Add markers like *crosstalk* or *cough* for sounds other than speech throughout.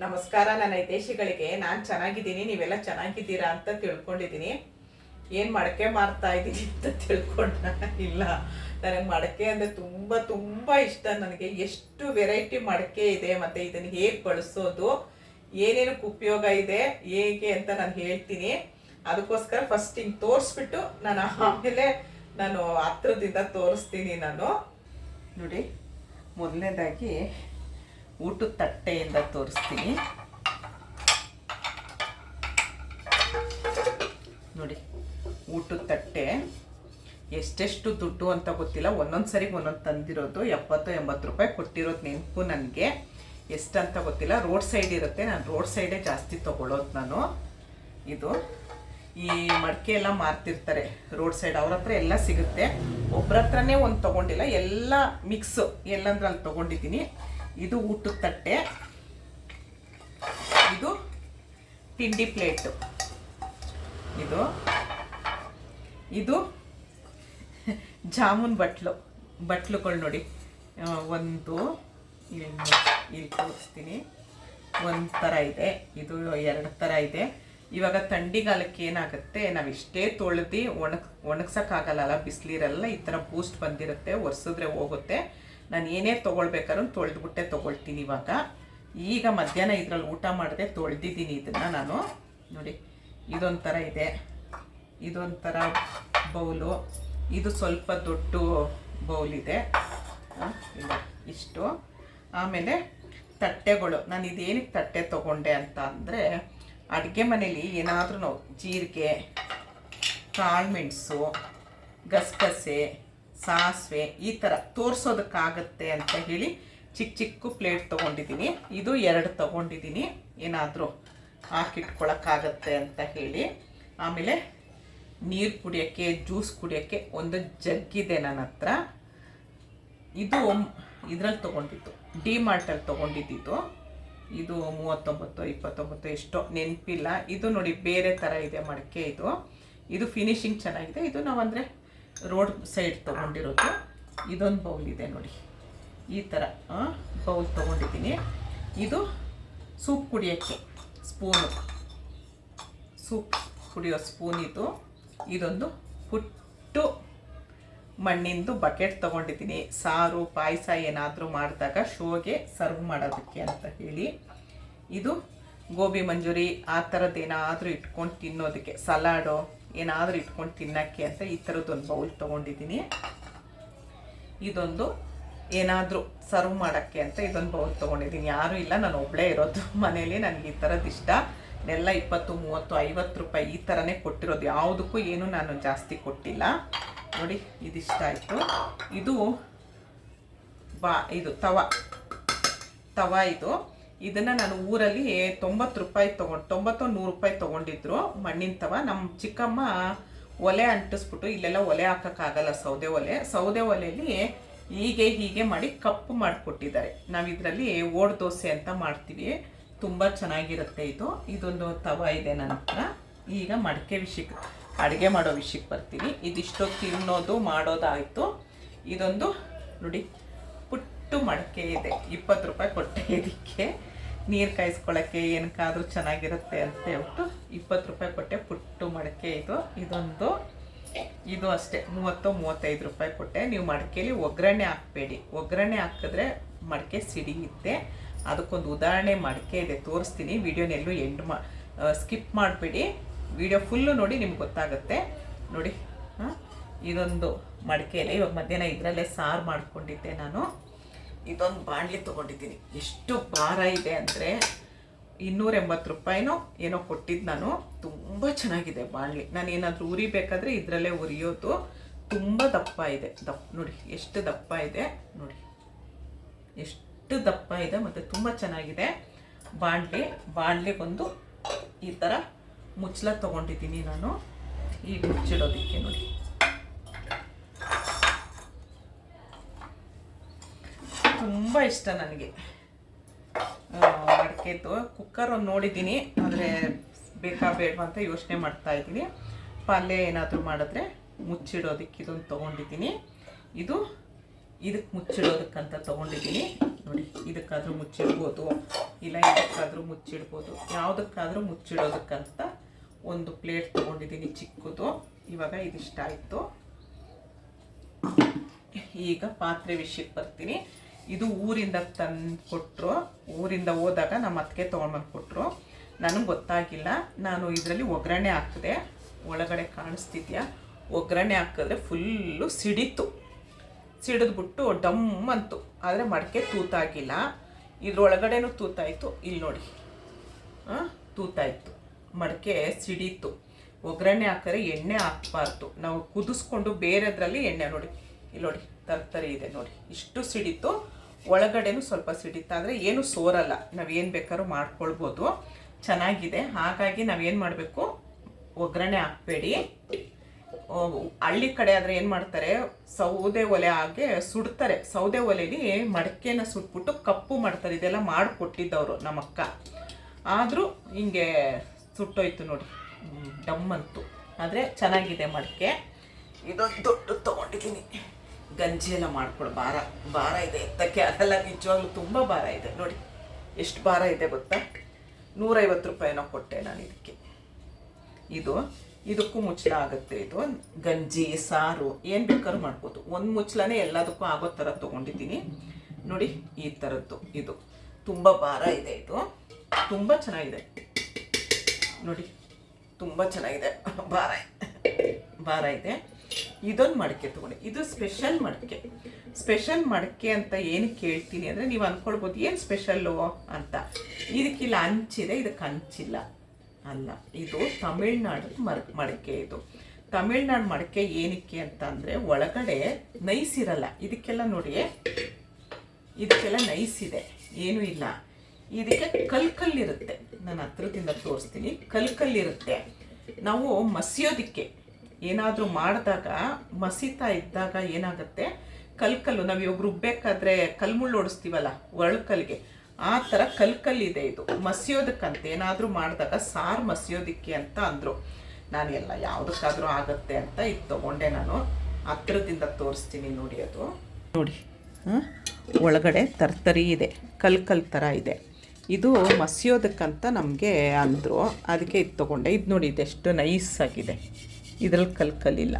ನಮಸ್ಕಾರ, ನನ್ನ ಹಿತೇಶಿಗಳಿಗೆ ನಾನು ಚೆನ್ನಾಗಿದ್ದೀನಿ, ನೀವೆಲ್ಲ ಚೆನ್ನಾಗಿದ್ದೀರಾ ಅಂತ ತಿಳ್ಕೊಂಡಿದ್ದೀನಿ. ಏನು ಮಡಕೆ ಮಾಡ್ತಾ ಇದ್ದೀನಿ ಅಂತ ತಿಳ್ಕೊಂಡ *laughs* ಇಲ್ಲ. ನನಗೆ ಮಡಕೆ ಅಂದರೆ ತುಂಬ ತುಂಬ ಇಷ್ಟ. ನನಗೆ ಎಷ್ಟು ವೆರೈಟಿ ಮಡಕೆ ಇದೆ ಮತ್ತು ಇದನ್ನು ಹೇಗೆ ಬಳಸೋದು ಏನೇನಕ್ಕೆ ಉಪಯೋಗ ಇದೆ, ಹೇಗೆ ಅಂತ ನಾನು ಹೇಳ್ತೀನಿ. ಅದಕ್ಕೋಸ್ಕರ ಫಸ್ಟ್ ಹಿಂಗೆ ತೋರಿಸ್ಬಿಟ್ಟು ನಾನು ಆಮೇಲೆ ನಾನು ಹತ್ರದಿಂದ ತೋರಿಸ್ತೀನಿ ನಾನು. ನೋಡಿ, ಮೊದಲನೇದಾಗಿ ಊಟದ ತಟ್ಟೆಯಿಂದ ತೋರಿಸ್ತೀನಿ. ನೋಡಿ, ಊಟದ ತಟ್ಟೆ. ಎಷ್ಟೆಷ್ಟು ದುಡ್ಡು ಅಂತ ಗೊತ್ತಿಲ್ಲ. ಒಂದೊಂದು ಸರಿ ಒಂದೊಂದು ತಂದಿರೋದು ಎಪ್ಪತ್ತು, ಎಂಬತ್ತು ರೂಪಾಯಿ ಕೊಟ್ಟಿರೋದು ನೆನಪು ನನಗೆ. ಎಷ್ಟಂತ ಗೊತ್ತಿಲ್ಲ. ರೋಡ್ ಸೈಡ್ ಇರುತ್ತೆ. ನಾನು ರೋಡ್ ಸೈಡೇ ಜಾಸ್ತಿ ತೊಗೊಳೋದು ನಾನು. ಇದು ಈ ಮಡಿಕೆ ಎಲ್ಲ ಮಾರ್ತಿರ್ತಾರೆ. ರೋಡ್ ಸೈಡ್ ಅವ್ರ ಹತ್ರ ಎಲ್ಲ ಸಿಗುತ್ತೆ. ಒಬ್ರ ಹತ್ರನೇ ಒಂದು ತೊಗೊಂಡಿಲ್ಲ. ಎಲ್ಲ ಮಿಕ್ಸು ಎಲ್ಲಂದ್ರೆ ಅಲ್ಲಿ ತೊಗೊಂಡಿದ್ದೀನಿ. ಇದು ಊಟದ ತಟ್ಟೆ. ಇದು ತಿಂಡಿ ಪ್ಲೇಟು. ಇದು ಇದು ಜಾಮೂನ್ ಬಟ್ಲು. ಬಟ್ಲುಗಳು ನೋಡಿ. ಒಂದು ಇಲ್ಲಿ ಇಲ್ಲಿ ತೋರಿಸ್ತೀನಿ. ಒಂದು ಥರ ಇದೆ. ಇದು ಎರಡು ಥರ ಇದೆ. ಇವಾಗ ಥಂಡಿಗಾಲಕ್ಕೆ ಏನಾಗುತ್ತೆ? ನಾವು ಇಷ್ಟೇ ತೊಳೆದು ಒಣಗ್, ಒಣಗ್ಸೋಕ್ಕಾಗಲ್ಲ ಬಿಸಿಲಿರಲ್ಲ, ಈ ಥರ ಬೂಸ್ಟ್ ಬಂದಿರುತ್ತೆ, ಒರೆಸಿದ್ರೆ ಹೋಗುತ್ತೆ. ನಾನು ಏನೇ ತೊಗೊಳ್ಬೇಕಾದ್ರೂ ತೊಳೆದ್ಬಿಟ್ಟೆ ತೊಗೊಳ್ತೀನಿ ಇವಾಗ. ಈಗ ಮಧ್ಯಾಹ್ನ ಇದರಲ್ಲಿ ಊಟ ಮಾಡದೆ ತೊಳೆದಿದ್ದೀನಿ ಇದನ್ನು ನಾನು. ನೋಡಿ, ಇದೊಂಥರ ಇದೆ. ಇದೊಂಥರ ಬೌಲು. ಇದು ಸ್ವಲ್ಪ ದೊಡ್ಡ ಬೌಲಿದೆ ಇಷ್ಟು. ಆಮೇಲೆ ತಟ್ಟೆಗಳು. ನಾನು ಇದೇನಕ್ಕೆ ತಟ್ಟೆ ತೊಗೊಂಡೆ ಅಂತ ಅಂದರೆ ಅಡುಗೆ ಮನೇಲಿ ಏನಾದ್ರೂ ಜೀರಿಗೆ ಕಾಳುಮೆಣಸು ಗಸಗಸೆ ಸಾಸಿವೆ ಈ ಥರ ತೋರಿಸೋದಕ್ಕಾಗತ್ತೆ ಅಂತ ಹೇಳಿ ಚಿಕ್ಕ ಚಿಕ್ಕ ಪ್ಲೇಟ್ ತೊಗೊಂಡಿದ್ದೀನಿ. ಇದು ಎರಡು ತೊಗೊಂಡಿದ್ದೀನಿ. ಏನಾದರೂ ಹಾಕಿಟ್ಕೊಳಕ್ಕಾಗತ್ತೆ ಅಂತ ಹೇಳಿ. ಆಮೇಲೆ ನೀರು ಕುಡಿಯೋಕ್ಕೆ, ಜ್ಯೂಸ್ ಕುಡಿಯೋಕ್ಕೆ ಒಂದು ಜಗ್ಗಿದೆ ನನ್ನ ಹತ್ರ. ಇದು ಇದ್ರಲ್ಲಿ ತೊಗೊಂಡಿದ್ದು. ಡಿ ಮಾರ್ಟಲ್ಲಿ ತೊಗೊಂಡಿದ್ದು ಇದು ಮೂವತ್ತೊಂಬತ್ತು, ಇಪ್ಪತ್ತೊಂಬತ್ತು ಎಷ್ಟೋ ನೆನಪಿಲ್ಲ. ಇದು ನೋಡಿ ಬೇರೆ ಥರ ಇದೆ ಮಡಕೆ ಇದು. ಇದು ಫಿನಿಶಿಂಗ್ ಚೆನ್ನಾಗಿದೆ. ಇದು ನಾವು ಅಂದರೆ ರೋಡ್ ಸೈಡ್ ತೊಗೊಂಡಿರೋದು. ಇದೊಂದು ಬೌಲ್ ಇದೆ ನೋಡಿ. ಈ ಥರ ಬೌಲ್ ತೊಗೊಂಡಿದ್ದೀನಿ. ಇದು ಸೂಪ್ ಕುಡಿಯೋಕ್ಕೆ ಸ್ಪೂನು. ಸೂಪ್ ಕುಡಿಯೋ ಸ್ಪೂನ್ ಇದು. ಇದೊಂದು ಪುಟ್ಟು ಮಣ್ಣಿಂದು ಬಕೆಟ್ ತೊಗೊಂಡಿದ್ದೀನಿ. ಸಾರು, ಪಾಯಸ ಏನಾದರೂ ಮಾಡಿದಾಗ ಶೋಗೆ ಸರ್ವ್ ಮಾಡೋದಕ್ಕೆ ಅಂತ ಹೇಳಿ. ಇದು ಗೋಬಿ ಮಂಜೂರಿ, ಆ ಥರದ್ದು ಏನಾದರೂ ಇಟ್ಕೊಂಡು ತಿನ್ನೋದಕ್ಕೆ, ಸಲಾಡು ಏನಾದರೂ ಇಟ್ಕೊಂಡು ತಿನ್ನೋಕ್ಕೆ ಅಂತ ಈ ಥರದ್ದೊಂದು ಬೌಲ್ ತೊಗೊಂಡಿದ್ದೀನಿ. ಇದೊಂದು ಏನಾದರೂ ಸರ್ವ್ ಮಾಡೋಕ್ಕೆ ಅಂತ ಇದೊಂದು ಬೌಲ್ ತೊಗೊಂಡಿದ್ದೀನಿ. ಯಾರೂ ಇಲ್ಲ, ನಾನು ಒಬ್ಬಳೇ ಇರೋದು. *laughs* ಮನೇಲಿ ನನಗೆ ಈ ಥರದ್ದು ಇಷ್ಟ. ಎಲ್ಲ ಇಪ್ಪತ್ತು, ಮೂವತ್ತು, ಐವತ್ತು ರೂಪಾಯಿ ಈ ಥರನೇ ಕೊಟ್ಟಿರೋದು. ಯಾವುದಕ್ಕೂ ಏನು ನಾನು ಜಾಸ್ತಿ ಕೊಟ್ಟಿಲ್ಲ. ನೋಡಿ, ಇದಿಷ್ಟ ಆಯಿತು. ಇದು ಬಾ, ಇದು ತವ. ತವ ಇದು. ಇದನ್ನು ನಾನು ಊರಲ್ಲಿ ತೊಂಬತ್ತು ರೂಪಾಯಿ ತೊಗೊಂಡು, ತೊಂಬತ್ತು ನೂರು ರೂಪಾಯಿ ತೊಗೊಂಡಿದ್ರು ಮಣ್ಣಿನ ತವ. ನಮ್ಮ ಚಿಕ್ಕಮ್ಮ ಒಲೆ ಅಂಟಿಸ್ಬಿಟ್ಟು ಇಲ್ಲೆಲ್ಲ ಒಲೆ ಹಾಕೋಕ್ಕಾಗಲ್ಲ, ಸೌದೆ ಒಲೆ. ಸೌದೆ ಒಲೆಯಲ್ಲಿ ಹೀಗೆ ಹೀಗೆ ಮಾಡಿ ಕಪ್ಪು ಮಾಡಿಕೊಟ್ಟಿದ್ದಾರೆ. ನಾವು ಇದರಲ್ಲಿ ಓಡ್ ದೋಸೆ ಅಂತ ಮಾಡ್ತೀವಿ. ತುಂಬ ಚೆನ್ನಾಗಿರುತ್ತೆ ಇದು. ಇದೊಂದು ತವ ಇದೆ ನನ್ನ ಹತ್ರ. ಈಗ ಮಡಕೆ ವಿಷಯಕ್ಕೆ, ಅಡುಗೆ ಮಾಡೋ ವಿಷಯಕ್ಕೆ ಬರ್ತೀವಿ ಇದಿಷ್ಟು ತಿನ್ನೋದು, ಮಾಡೋದಾಯಿತು. ಇದೊಂದು, ನೋಡಿ, ಪುಟ್ಟು ಮಡಕೆ ಇದೆ. ಇಪ್ಪತ್ತು ರೂಪಾಯಿ ಕೊಟ್ಟೆ ಇದಕ್ಕೆ. ನೀರು ಕಾಯಿಸ್ಕೊಳ್ಳೋಕ್ಕೆ ಏನಕ್ಕಾದ್ರೂ ಚೆನ್ನಾಗಿರುತ್ತೆ ಅಂತ ಹೇಳ್ಬಿಟ್ಟು ಇಪ್ಪತ್ತು ರೂಪಾಯಿ ಕೊಟ್ಟೆ ಪುಟ್ಟು ಮಡಕೆ ಇದು. ಇದೊಂದು, ಇದು ಅಷ್ಟೇ, ಮೂವತ್ತು ಮೂವತ್ತೈದು ರೂಪಾಯಿ ಕೊಟ್ಟೆ. ನೀವು ಮಡಕೆಯಲ್ಲಿ ಒಗ್ಗರಣೆ ಹಾಕಬೇಡಿ. ಒಗ್ಗರಣೆ ಹಾಕಿದ್ರೆ ಮಡಕೆ ಸಿಡಿಯುತ್ತೆ ಅದಕ್ಕೊಂದು ಉದಾಹರಣೆ ಮಡಕೆ ಇದೆ, ತೋರಿಸ್ತೀನಿ. ವಿಡಿಯೋನೆಲ್ಲೂ ಎಂಡ್ ಮಾ ಸ್ಕಿಪ್ ಮಾಡಬೇಡಿ. ವಿಡಿಯೋ ಫುಲ್ಲು ನೋಡಿ ನಿಮ್ಗೆ ಗೊತ್ತಾಗುತ್ತೆ. ನೋಡಿ, ಹಾಂ, ಇದೊಂದು ಮಡಕೆಯಲ್ಲಿ ಇವಾಗ ಮಧ್ಯಾಹ್ನ ಇದರಲ್ಲೇ ಸಾರು ಮಾಡಿಕೊಂಡಿದ್ದೆ ನಾನು. ಇದೊಂದು ಬಾಣಲಿ ತೊಗೊಂಡಿದ್ದೀನಿ. ಎಷ್ಟು ಭಾರ ಇದೆ ಅಂದರೆ ಇನ್ನೂರ ಎಂಬತ್ತು ರೂಪಾಯಿನೋ ಏನೋ ಕೊಟ್ಟಿದ್ದು ನಾನು. ತುಂಬ ಚೆನ್ನಾಗಿದೆ ಬಾಣಲಿ. ನಾನು ಏನಾದರೂ ಉರಿಬೇಕಾದ್ರೆ ಇದರಲ್ಲೇ ಉರಿಯೋದು. ತುಂಬ ದಪ್ಪ ಇದೆ. ದಪ್ಪ, ನೋಡಿ, ಎಷ್ಟು ದಪ್ಪ ಇದೆ, ನೋಡಿ. ಎಷ್ಟು ದಪ್ಪ ಇದೆ ಮತ್ತು ತುಂಬ ಚೆನ್ನಾಗಿದೆ ಬಾಣಲಿ. ಬಾಣಲಿಗೊಂದು ಈ ಥರ ಮುಚ್ಚಳ ತೊಗೊಂಡಿದ್ದೀನಿ ನಾನು. ಈ ಮುಚ್ಚಿಡೋದಕ್ಕೆ ನೋಡಿ. ತುಂಬ ಇಷ್ಟ ನನಗೆ. ಮಡಕೆದು ಕುಕ್ಕರ್ ನೋಡಿದ್ದೀನಿ, ಆದರೆ ಬೇಕಾ ಬೇಡ ಅಂತ ಯೋಚನೆ ಮಾಡ್ತಾ ಇದ್ದೀನಿ. ಪಲ್ಯ ಏನಾದರೂ ಮಾಡಿದ್ರೆ ಮುಚ್ಚಿಡೋದಕ್ಕೆ ಇದೊಂದು ತೊಗೊಂಡಿದ್ದೀನಿ. ಇದು ಇದಕ್ಕೆ ಮುಚ್ಚಿಡೋದಕ್ಕಂತ ತೊಗೊಂಡಿದ್ದೀನಿ. ನೋಡಿ, ಇದಕ್ಕಾದರೂ ಮುಚ್ಚಿಡ್ಬೋದು, ಇಲ್ಲ ಇದಕ್ಕಾದರೂ ಮುಚ್ಚಿಡ್ಬೋದು, ಯಾವುದಕ್ಕಾದರೂ ಮುಚ್ಚಿಡೋದಕ್ಕಂತ ಒಂದು ಪ್ಲೇಟ್ ತೊಗೊಂಡಿದ್ದೀನಿ ಚಿಕ್ಕದು. ಇವಾಗ ಇದಿಷ್ಟ ಆಯಿತು ಈಗ ಪಾತ್ರೆ ವಿಷಯಕ್ಕೆ ಬರ್ತೀನಿ. ಇದು ಊರಿಂದ ತಂದು ಕೊಟ್ಟರು ಊರಿಂದ ಹೋದಾಗ ನಮ್ಮ ಅತ್ತಿಗೆ ತೊಗೊಂಡ್ಬಂದು ಕೊಟ್ಟರು ನನಗೆ ಗೊತ್ತಾಗಿಲ್ಲ. ನಾನು ಇದರಲ್ಲಿ ಒಗ್ಗರಣೆ ಹಾಕಿದೆ. ಒಳಗಡೆ ಕಾಣಿಸ್ತಿದ್ಯಾ? ಒಗ್ಗರಣೆ ಹಾಕಿದ್ರೆ ಫುಲ್ಲು ಸಿಡಿತು. ಸಿಡಿದ್ಬಿಟ್ಟು ಡಮ್ ಅಂತು. ಆದರೆ ಮಡಕೆ ತೂತಾಗಿಲ್ಲ. ಇದ್ರೊಳಗಡೆನೂ ತೂತಾಯಿತು. ಇಲ್ಲಿ ನೋಡಿ. ಹಾಂ ತೂತಾಯಿತು. ಮಡಕೆ ಸಿಡೀತು. ಒಗ್ಗರಣೆ ಹಾಕಿದ್ರೆ ಎಣ್ಣೆ ಹಾಕ್ಬಾರ್ದು. ನಾವು ಕುದಿಸ್ಕೊಂಡು ಬೇರೆದ್ರಲ್ಲಿ ಎಣ್ಣೆ ನೋಡಿ. ಇಲ್ಲಿ ನೋಡಿ. ತರ್ತರಿ ಇದೆ ನೋಡಿ. ಇಷ್ಟು ಸಿಡಿತು. ಒಳಗಡೆನೂ ಸ್ವಲ್ಪ ಸಿಡಿತು ಆದರೆ ಏನು ಸೋರಲ್ಲ. ನಾವೇನು ಬೇಕಾದ್ರೂ ಮಾಡ್ಕೊಳ್ಬೋದು. ಚೆನ್ನಾಗಿದೆ. ಹಾಗಾಗಿ ನಾವೇನು ಮಾಡಬೇಕು? ಒಗ್ಗರಣೆ ಹಾಕಬೇಡಿ. ಹಳ್ಳಿ ಕಡೆ ಆದರೆ ಏನು ಮಾಡ್ತಾರೆ? ಸೌದೆ ಒಲೆ ಹಾಗೆ ಸುಡ್ತಾರೆ. ಸೌದೆ ಒಲೆಲಿ ಮಡಕೆನ ಸುಟ್ಬಿಟ್ಟು ಕಪ್ಪು ಮಾಡ್ತಾರೆ. ಇದೆಲ್ಲ ಮಾಡಿಕೊಟ್ಟಿದ್ದವರು ನಮ್ಮ ಅಕ್ಕ ಆದರೂ ಹಿಂಗೆ ಸುಟ್ಟೋಯ್ತು ನೋಡಿ. ಡಮ್ಮಂತು. ಆದರೆ ಚೆನ್ನಾಗಿದೆ ಮಡಕೆ. ಇದೊಂದು ದೊಡ್ಡ ತೊಗೊಂಡಿದ್ದೀನಿ. ಗಂಜಿ ಎಲ್ಲ ಮಾಡ್ಕೊಡು ಭಾರ ಭಾರ ಇದೆ. ಎತ್ತಕ್ಕೆ ಅದೆಲ್ಲ ನಿಜವಾಗ್ಲೂ ತುಂಬ ಭಾರ ಇದೆ. ನೋಡಿ, ಎಷ್ಟು ಭಾರ ಇದೆ ಗೊತ್ತಾ? ನೂರೈವತ್ತು ರೂಪಾಯಿನೋ ಕೊಟ್ಟೆ ನಾನು ಇದಕ್ಕೆ. ಇದು, ಇದಕ್ಕೂ ಮುಚ್ಚಳ ಆಗುತ್ತೆ ಇದು. ಗಂಜಿ, ಸಾರು, ಏನು ಬೇಕಾದ್ರೂ ಮಾಡ್ಬೋದು. ಒಂದು ಮುಚ್ಚಳನೇ ಎಲ್ಲದಕ್ಕೂ ಆಗೋ ಥರ ತೊಗೊಂಡಿದ್ದೀನಿ. ನೋಡಿ, ಈ ಥರದ್ದು ಇದು. ತುಂಬ ಭಾರ ಇದೆ ಇದು. ತುಂಬ ಚೆನ್ನಾಗಿದೆ. ನೋಡಿ, ತುಂಬ ಚೆನ್ನಾಗಿದೆ. ಭಾರ ಭಾರ ಇದೆ. ಇದೊಂದು ಮಡಕೆ ತಗೊಂಡೆ. ಇದು ಸ್ಪೆಷಲ್ ಮಡಕೆ. ಸ್ಪೆಷಲ್ ಮಡಕೆ ಅಂತ ಏನು ಕೇಳ್ತೀನಿ ಅಂದರೆ ನೀವು ಅಂದ್ಕೊಳ್ಬೋದು ಏನು ಸ್ಪೆಷಲ್ಲು ಅಂತ. ಇದಕ್ಕಿಲ್ಲ ಹಂಚಿದೆ ಇದಕ್ಕೆ ಹಂಚಿಲ್ಲ ಅಲ್ಲ, ಇದು ತಮಿಳ್ನಾಡು ಮರ, ಮಡಕೆ ಇದು. ತಮಿಳ್ನಾಡು ಮಡಕೆ ಏನಕ್ಕೆ ಅಂತ ಅಂದರೆ ಒಳಗಡೆ ನೈಸ್ ಇರಲ್ಲ. ಇದಕ್ಕೆಲ್ಲ ನೋಡಿ, ಇದಕ್ಕೆಲ್ಲ ನೈಸ್ ಇದೆ. ಏನೂ ಇಲ್ಲ. ಇದಕ್ಕೆ ಕಲ್ಕಲ್ಲಿರುತ್ತೆ. ನಾನು ಹತ್ರದಿಂದ ತೋರಿಸ್ತೀನಿ. ಕಲ್ಕಲ್ಲಿರುತ್ತೆ. ನಾವು ಮಸಿಯೋದಕ್ಕೆ ಏನಾದರೂ ಮಾಡಿದಾಗ, ಮಸೀತಾ ಇದ್ದಾಗ ಏನಾಗುತ್ತೆ? ಕಲ್ಕಲ್ಲು ನಾವು ಇವಾಗ ರುಬ್ಬೇಕಾದ್ರೆ ಕಲ್ಮುಳ್ಳು ಓಡಿಸ್ತೀವಲ್ಲ ಒಳಕಲ್ಗೆ ಆ ಥರ ಕಲ್ಕಲ್ಲಿದೆ ಇದು. ಮಸಿಯೋದಕ್ಕಂತ ಏನಾದರೂ ಮಾಡಿದಾಗ ಸಾರು ಮಸಿಯೋದಕ್ಕೆ ಅಂತ ಅಂದರು. ನಾನು ಎಲ್ಲ ಯಾವುದಕ್ಕಾದರೂ ಆಗುತ್ತೆ ಅಂತ ಇದು ತೊಗೊಂಡೆ ನಾನು. ಹತ್ರದಿಂದ ತೋರಿಸ್ತೀನಿ ನೋಡಿ ಅದು. ನೋಡಿ ಒಳಗಡೆ ತರ್ತರಿ ಇದೆ, ಕಲ್ಕಲ್ ಕಲ್ ಥರ ಇದೆ. ಇದು ಮಸಿಯೋದಕ್ಕಂತ ನಮಗೆ ಅಂದರು. ಅದಕ್ಕೆ ಇದು ತೊಗೊಂಡೆ. ಇದು ನೋಡಿ, ಇದೆಷ್ಟು ನೈಸ್ ಆಗಿದೆ. ಇದ್ರಲ್ಲಿ ಕಲ್ಕಲ್ಲಿಲ್ಲ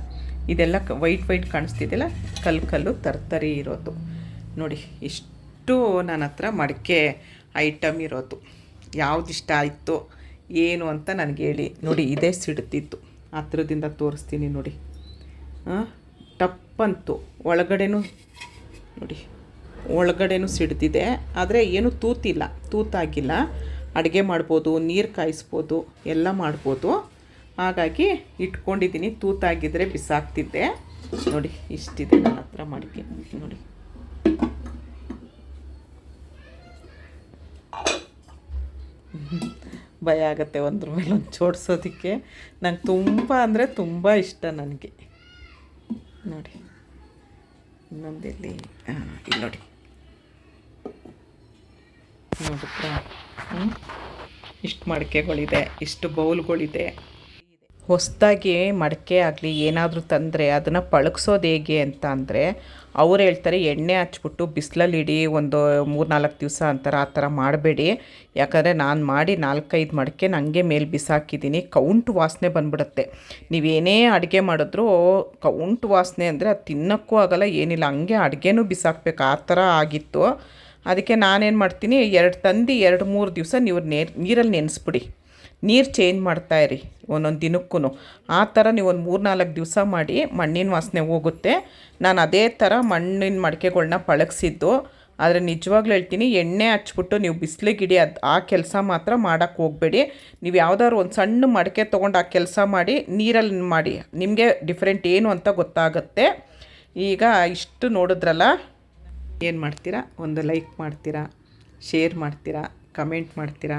ಇದೆಲ್ಲ ವೈಟ್ ವೈಟ್ ಕಾಣಿಸ್ತಿದೆಯಲ್ಲ, ಕಲ್ಕಲ್ಲು ತರ್ತರಿ ಇರೋದು. ನೋಡಿ, ಇಷ್ಟು ನನ್ನ ಹತ್ರ ಮಡಿಕೆ ಐಟಮ್ ಇರೋದು. ಯಾವ್ದು ಇಷ್ಟ ಆಯಿತು ಏನು ಅಂತ ನನಗೆ ಹೇಳಿ. ನೋಡಿ, ಇದೇ ಸಿಡ್ತಿತ್ತು. ಹತ್ರದಿಂದ ತೋರಿಸ್ತೀನಿ ನೋಡಿ. ಟಪ್ಪಂತು ಒಳಗಡೆನೂ, ನೋಡಿ, ಒಳಗಡೆನೂ ಸಿಡ್ದಿದೆ. ಆದರೆ ಏನು ತೂತಿಲ್ಲ, ತೂತಾಗಿಲ್ಲ. ಅಡುಗೆ ಮಾಡ್ಬೋದು, ನೀರು ಕಾಯಿಸ್ಬೋದು, ಎಲ್ಲ ಮಾಡ್ಬೋದು. ಹಾಗಾಗಿ ಇಟ್ಕೊಂಡಿದ್ದೀನಿ. ತೂತಾಗಿದ್ದರೆ ಬಿಸಾಕ್ತಿದ್ದೆ. ನೋಡಿ, ಇಷ್ಟಿದೆ ನನ್ನ ಹತ್ರ ಮಡಿಕೆ. ನೋಡಿ. ಭಯ ಆಗುತ್ತೆ ಒಂದ್ರ ಮೇಲೆ ಒಂದು ಜೋಡಿಸೋದಕ್ಕೆ ನಂಗೆ ತುಂಬ ಅಂದರೆ ತುಂಬ ಇಷ್ಟ ನನಗೆ. ನೋಡಿ. ಇನ್ನೊಂದೆಲ್ಲಿ ಹಾಂ ಇಲ್ಲಿ ನೋಡಿ. ನೋಡಿದ್ರ? ಇಷ್ಟು ಮಡಿಕೆಗಳಿದೆ, ಇಷ್ಟು ಬೌಲ್ಗಳಿದೆ. ಹೊಸದಾಗಿ ಮಡಕೆ ಆಗಲಿ, ಏನಾದರೂ ತಂದರೆ ಅದನ್ನು ಪಳಗ್ಸೋದು ಹೇಗೆ ಅಂತ ಅಂದರೆ, ಅವ್ರು ಹೇಳ್ತಾರೆ, ಎಣ್ಣೆ ಹಚ್ಬಿಟ್ಟು ಬಿಸಿಲಲ್ಲಿ ಇಡಿ ಒಂದು ಮೂರು ನಾಲ್ಕು ದಿವಸ ಅಂತಾರೆ, ಆ ಥರ ಮಾಡಬೇಡಿ. ಯಾಕಂದರೆ ನಾನು ಮಾಡಿ ನಾಲ್ಕೈದು ಮಡಕೆ ನನಗೆ ಮೇಲೆ ಬಿಸಾಕಿದ್ದೀನಿ, ಕೌಂಟ್ ವಾಸನೆ ಬಂದ್ಬಿಡುತ್ತೆ. ನೀವೇನೇ ಅಡುಗೆ ಮಾಡಿದ್ರು ಕೌಂಟ್ ವಾಸನೆ ಅಂದರೆ ಅದು ತಿನ್ನೋಕ್ಕೂ ಆಗೋಲ್ಲ, ಏನಿಲ್ಲ, ಹಂಗೆ ಅಡುಗೆನೂ ಬಿಸಾಕ್ಬೇಕು, ಆ ಥರ ಆಗಿತ್ತು. ಅದಕ್ಕೆ ನಾನೇನು ಮಾಡ್ತೀನಿ, ಎರಡು ತಂದು ಎರಡು ಮೂರು ದಿವಸ ನೀವು ನೇರ್ ನೀರಲ್ಲಿ ನೆನೆಸ್ಬಿಡಿ. ನೀರು ಚೇಂಜ್ ಮಾಡ್ತಾಯಿರಿ ಒಂದೊಂದು ದಿನಕ್ಕೂ ಆ ಥರ ನೀವು ಒಂದು ಮೂರು ನಾಲ್ಕು ದಿವಸ ಮಾಡಿ ಮಣ್ಣಿನ ವಾಸನೆ ಹೋಗುತ್ತೆ. ನಾನು ಅದೇ ಥರ ಮಣ್ಣಿನ ಮಡಿಕೆಗಳನ್ನ ಪಳಗಿಸಿದ್ದು. ಆದರೆ ನಿಜವಾಗ್ಲೂ ಹೇಳ್ತೀನಿ, ಎಣ್ಣೆ ಹಚ್ಬಿಟ್ಟು ನೀವು ಬಿಸಿಲಿಗಿಡಿ ಅದು ಆ ಕೆಲಸ ಮಾತ್ರ ಮಾಡೋಕ್ಕೆ ಹೋಗಬೇಡಿ. ನೀವು ಯಾವ್ದಾದ್ರು ಒಂದು ಸಣ್ಣ ಮಡಿಕೆ ತೊಗೊಂಡು ಆ ಕೆಲಸ ಮಾಡಿ, ನೀರಲ್ಲಿ ಮಾಡಿ, ನಿಮಗೆ ಡಿಫ್ರೆಂಟ್ ಏನು ಅಂತ ಗೊತ್ತಾಗುತ್ತೆ. ಈಗ ಇಷ್ಟು ನೋಡಿದ್ರಲ್ಲ, ಏನು ಮಾಡ್ತೀರಾ? ಒಂದು ಲೈಕ್ ಮಾಡ್ತೀರಾ? ಶೇರ್ ಮಾಡ್ತೀರಾ? ಕಮೆಂಟ್ ಮಾಡ್ತೀರಾ?